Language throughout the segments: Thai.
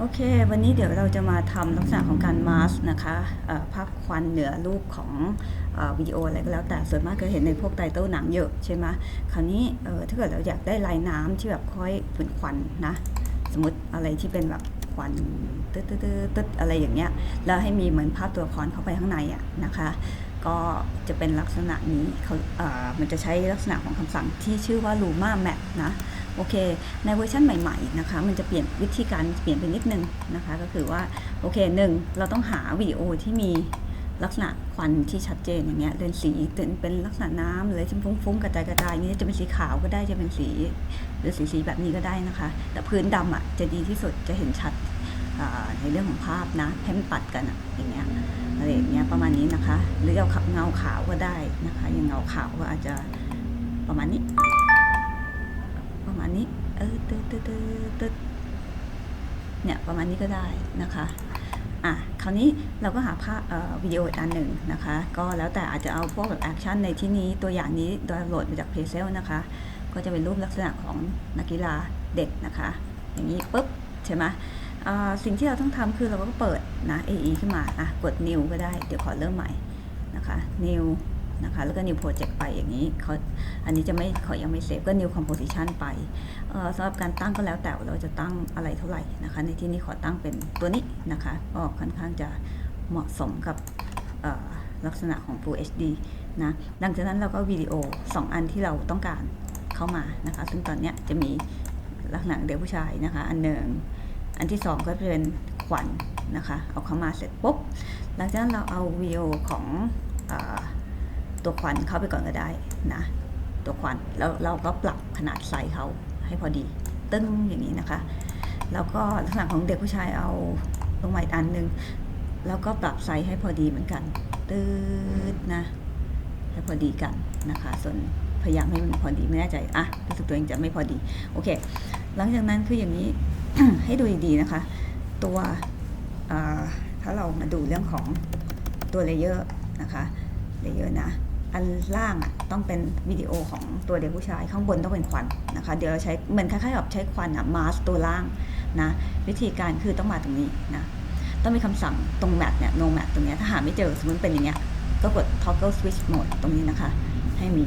โอเค วันนี้เดี๋ยวเราจะมาทำลักษณะของการมาสนะคะภาพควันเหนือรูปของอวิดีโออะไรก็แล้วแต่ส่วนมากก็เห็นในพวกไตเติลหนังเยอะใช่ไหมคราวนี้ถ้าเกิดเราอยากได้ลายน้ำที่แบบค่อยเป็นควันนะ สมมติอะไรที่เป็นแบบควันตึ๊ดตึ๊ดตึ๊ดอะไรอย่างเงี้ย แล้วให้มีเหมือนภาพตัวละครเข้าไปข้างในอะนะคะ ก็จะเป็นลักษณะนี้เขามันจะใช้ลักษณะของคำสั่งที่ชื่อว่า Luma Map นะ โอเค ในเวอร์ชันใหม่ๆนะคะ มันจะเปลี่ยนวิธีการเปลี่ยนไปนิดนึงนะคะ ก็คือว่า โอเคหนึ่งเราต้องหาวิดีโอที่มีลักษณะควันที่ชัดเจนอย่างเงี้ยเป็นสีเป็นเป็นลักษณะน้ำหรือที่ฟุ้งๆกระจายกระจายอย่างนี้จะเป็นสีขาวก็ได้จะเป็นสีหรือสีสีแบบนี้ก็ได้นะคะ แต่พื้นดำอะจะดีที่สุดจะเห็นชัดในเรื่องของภาพนะให้มันปัดกันอะอย่างเงี้ยอะไรอย่างเงี้ยประมาณนี้นะคะ หรือเอาเงาขาวก็ได้นะคะอย่างเงาขาวก็อาจจะประมาณนี้ มาณนี้ เออตึ๊ดตึ๊ดตึ๊ดตึ๊ดเนี่ยประมาณนี้ก็ได้นะคะอะคราวนี้เราก็หาภาพวิดีโออีกอันหนึ่งนะคะ ก็แล้วแต่อาจจะเอาพวกแบบแอคชั่นในที่นี้ตัวอย่างนี้ดาวน์โหลดมาจากเพเซลนะคะ ก็จะเป็นรูปลักษณะของนักกีฬาเด็กนะคะ อย่างนี้ปุ๊บใช่ไหมอ่าสิ่งที่เราต้องทำคือเราก็เปิดนะ AE ขึ้นมาอะกด new ก็ได้ เดี๋ยวขอเริ่มใหม่นะคะ new นะคะ แล้วก็ new project ไปอย่างนี้เขาอันนี้จะไม่ขอยังไม่เซฟก็ new composition ไปสำหรับการตั้งก็แล้วแต่เราจะตั้งอะไรเท่าไหร่นะคะ ในที่นี้ขอตั้งเป็นตัวนี้นะคะก็ค่อนข้างจะเหมาะสมกับลักษณะของ Full HD นะหลังจากนั้นเราก็วิดีโอ 2 อันที่เราต้องการเข้ามานะคะ ซึ่งตอนนี้จะมีลักษณะเด็กผู้ชายนะคะ อันหนึ่งอันที่ 2 ก็จะเป็นขวัญนะคะ เอาเข้ามาเสร็จปุ๊บหลังจากนั้นเราเอาวิดีโอของอ ตัวขวัญเข้าไปก่อนก็ได้นะ ตัวควันแล้วเราก็ปรับขนาดไซส์เขาให้พอดี ตึ้งอย่างนี้นะคะ แล้วก็ลักษณะของเด็กผู้ชายเอาลงมาอีกอันหนึ่งแล้วก็ปรับไซส์ให้พอดีเหมือนกัน ตืดนะให้พอดีกันนะคะ ส่วนพยายามให้มันพอดีไม่แน่ใจอะรู้สึกตัวเองจะไม่พอดี โอเค หลังจากนั้นคืออย่างนี้ให้ดูดีๆนะคะ ตัวถ้าเรามาดูเรื่องของตัวเลเยอร์นะคะเลเยอร์นะ อันล่างอะต้องเป็นวิดีโอของตัวเด็กผู้ชายข้างบนต้องเป็นควันนะคะ เดี๋ยวเราใช้เหมือนคล้ายๆกับใช้ควันอะมาสตัวล่างนะวิธีการคือต้องมาตรงนี้นะต้องมีคำสั่งตรงแมทเนี่ย no mat ตรงเนี้ยถ้าหาไม่เจอสมมติเป็นอย่างเงี้ยก็กด toggle switch mode ตรงนี้นะคะ ให้มี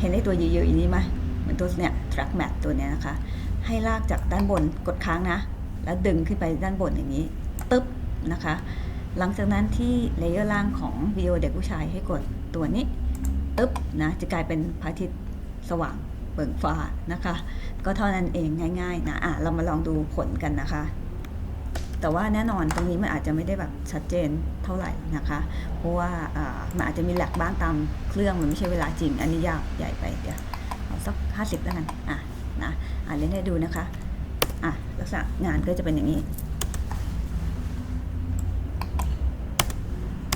เห็นไอ้ตัวเยอะๆอย่างนี้ไหมเหมือนตัวเนี่ย track mat ตัวเนี้ยนะคะ ให้ลากจากด้านบนกดค้างนะ แล้วดึงขึ้นไปด้านบนอย่างนี้ตึ๊บนะคะ หลังจากนั้นที่เลเยอร์ล่างของวิดีโอเด็กผู้ชายให้กดตัวนี้ ตึ๊บนะจะกลายเป็นพระอาทิตย์สว่างเบิกฟ้านะคะ ก็เท่านั้นเองง่าย ๆ นะอะเรามาลองดูผลกันนะคะ แต่ว่าแน่นอนตรงนี้มันอาจจะไม่ได้แบบชัดเจนเท่าไหร่นะคะ เพราะว่าอ่ามันอาจจะมีแหลกบ้างตามเครื่องมันไม่ใช่เวลาจริง อันนี้ยากใหญ่ไปเดี๋ยวเอาสักห้าสิบแล้วกันอะนะอะเล่นให้ดูนะคะอะลักษณะงานก็จะเป็นอย่างนี้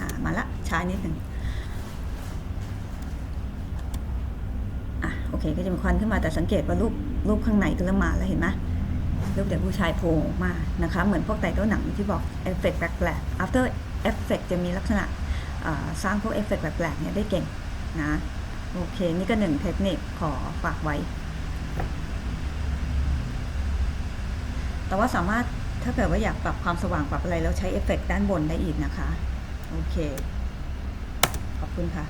อะมาละช้านิดหนึ่ง คก็จะมีควันขึ้นมาแต่สังเกตว่ารูปรูปข้างในก็เริ่มมาแล้วเห็นไหมรูปเด็กผู้ชายโผล่ออกมานะคะเหมือนพวกไตเติ้ลหนังที่บอกเอฟเฟกต์แปลกๆ after effect จะมีลักษณะสร้างพวกเอฟเฟกต์แปลกๆเนี่ยได้เก่งนะโอเค นี่ก็หนึ่งเทคนิคขอฝากไว้ แต่ว่าสามารถถ้าเกิดว่าอยากปรับความสว่างปรับอะไรแล้วใช้เอฟเฟกต์ด้านบนได้อีกนะคะ โอเค ขอบคุณค่ะ